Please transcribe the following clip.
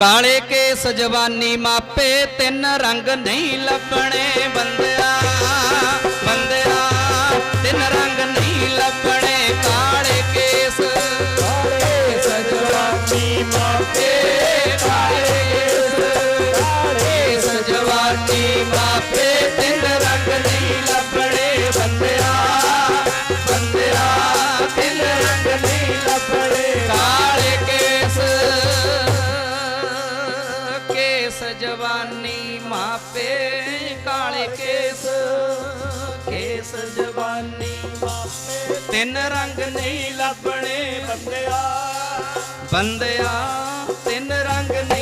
ਕਾਲੇ ਕੇਸ ਜਵਾਨੀ ਮਾਪੇ, ਤਿੰਨ ਰੰਗ ਨਹੀਂ ਲੱਭਣੇ ਬੰਦਿਆ ਬੰਦਿਆ, ਤਿੰਨ ਰੰਗ ਨਹੀਂ ਲੱਭਣੇ ਕਾਲੇ ਕੇਸ। ਕਾਲੇ ਸਜਵਾਨੀ ਮਾਪੇ ਕੇਸ ਜਵਾਨੀ ਮਾਪੇ, ਕਾਲੇ ਕੇਸ ਕੇਸ ਜਵਾਨੀ ਮਾਪੇ। ਤਿੰਨ ਰੰਗ ਨਹੀਂ ਲੱਭਣੇ ਬੰਦਿਆ ਬੰਦਿਆ, ਤਿੰਨ ਰੰਗ ਨਹੀਂ